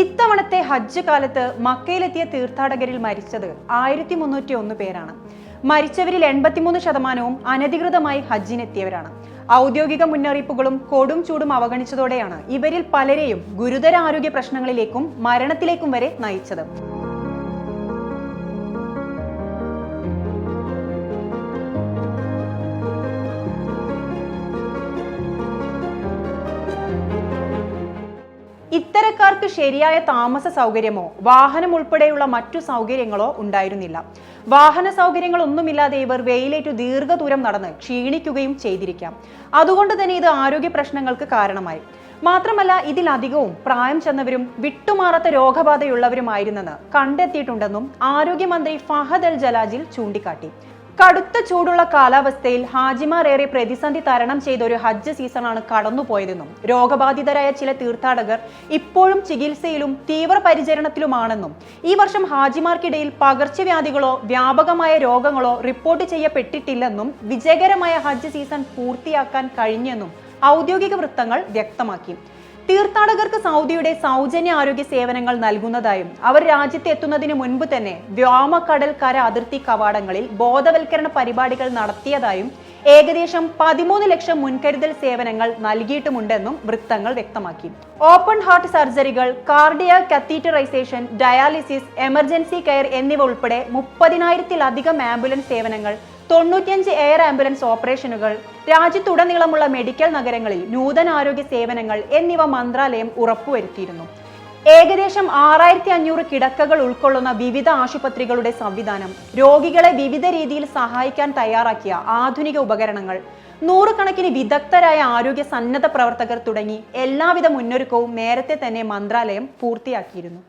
ഇത്തവണത്തെ ഹജ്ജ് കാലത്ത് മക്കയിലെത്തിയ തീർത്ഥാടകരിൽ മരിച്ചത് ആയിരത്തി മുന്നൂറ്റി ഒന്ന് പേരാണ്. മരിച്ചവരിൽ എൺപത്തിമൂന്ന് ശതമാനവും അനധികൃതമായി ഹജ്ജിനെത്തിയവരാണ്. ഔദ്യോഗിക മുന്നറിയിപ്പുകളും കൊടും ചൂടും അവഗണിച്ചതോടെയാണ് ഇവരിൽ പലരെയും ഗുരുതര ആരോഗ്യ പ്രശ്നങ്ങളിലേക്കും മരണത്തിലേക്കും വരെ നയിച്ചത്. ഇത്തരക്കാർക്ക് ശരിയായ താമസ സൗകര്യമോ വാഹനം ഉൾപ്പെടെയുള്ള മറ്റു സൗകര്യങ്ങളോ ഉണ്ടായിരുന്നില്ല. വാഹന സൗകര്യങ്ങളൊന്നുമില്ലാതെ ഇവർ വെയിലേറ്റു ദീർഘദൂരം നടന്ന് ക്ഷീണിക്കുകയും ചെയ്തിരിക്കാം. അതുകൊണ്ട് തന്നെ ഇത് ആരോഗ്യ പ്രശ്നങ്ങൾക്ക് കാരണമായി. മാത്രമല്ല ഇതിലധികവും പ്രായം ചെന്നവരും വിട്ടുമാറാത്ത രോഗബാധയുള്ളവരുമായിരുന്നെന്ന് കണ്ടെത്തിയിട്ടുണ്ടെന്നും ആരോഗ്യമന്ത്രി ഫഹദ് അൽ ജലാജിൽ ചൂണ്ടിക്കാട്ടി. കടുത്ത ചൂടുള്ള കാലാവസ്ഥയിൽ ഹാജിമാർ ഏറെ പ്രതിസന്ധി തരണം ചെയ്ത ഒരു ഹജ്ജ് സീസണാണ് കടന്നുപോയതെന്നും രോഗബാധിതരായ ചില തീർത്ഥാടകർ ഇപ്പോഴും ചികിത്സയിലും തീവ്രപരിചരണത്തിലുമാണെന്നും ഈ വർഷം ഹാജിമാർക്കിടയിൽ പകർച്ചവ്യാധികളോ വ്യാപകമായ രോഗങ്ങളോ റിപ്പോർട്ട് ചെയ്യപ്പെട്ടിട്ടില്ലെന്നും വിജയകരമായ ഹജ്ജ് സീസൺ പൂർത്തിയാക്കാൻ കഴിഞ്ഞെന്നും ഔദ്യോഗിക വൃത്തങ്ങൾ വ്യക്തമാക്കി. തീർത്ഥാടകർക്ക് സൗദിയുടെ സൗജന്യ ആരോഗ്യ സേവനങ്ങൾ നൽകുന്നതായും അവർ രാജ്യത്ത് എത്തുന്നതിന് മുൻപ് തന്നെ വ്യോമക്കടൽ കര അതിർത്തി കവാടങ്ങളിൽ ബോധവൽക്കരണ പരിപാടികൾ നടത്തിയതായും ഏകദേശം പതിമൂന്ന് ലക്ഷം മുൻകരുതൽ സേവനങ്ങൾ നൽകിയിട്ടുമുണ്ടെന്നും വൃത്തങ്ങൾ വ്യക്തമാക്കി. Open heart സർജറികൾ cardiac catheterization dialysis emergency care എന്നിവ ഉൾപ്പെടെ മുപ്പതിനായിരത്തിലധികം ആംബുലൻസ് സേവനങ്ങൾ തൊണ്ണൂറ്റിയഞ്ച് എയർ ആംബുലൻസ് ഓപ്പറേഷനുകൾ രാജ്യത്തുടനീളമുള്ള മെഡിക്കൽ നഗരങ്ങളിൽ നൂതന ആരോഗ്യ സേവനങ്ങൾ എന്നിവ മന്ത്രാലയം ഉറപ്പുവരുത്തിയിരുന്നു. ഏകദേശം ആറായിരത്തി അഞ്ഞൂറ് കിടക്കകൾ ഉൾക്കൊള്ളുന്ന വിവിധ ആശുപത്രികളുടെ സംവിധാനം രോഗികളെ വിവിധ രീതിയിൽ സഹായിക്കാൻ തയ്യാറാക്കിയ ആധുനിക ഉപകരണങ്ങൾ നൂറുകണക്കിന് വിദഗ്ധരായ ആരോഗ്യ സന്നദ്ധ പ്രവർത്തകർ തുടങ്ങി എല്ലാവിധ മുന്നൊരുക്കവും നേരത്തെ തന്നെ മന്ത്രാലയം പൂർത്തിയാക്കിയിരുന്നു.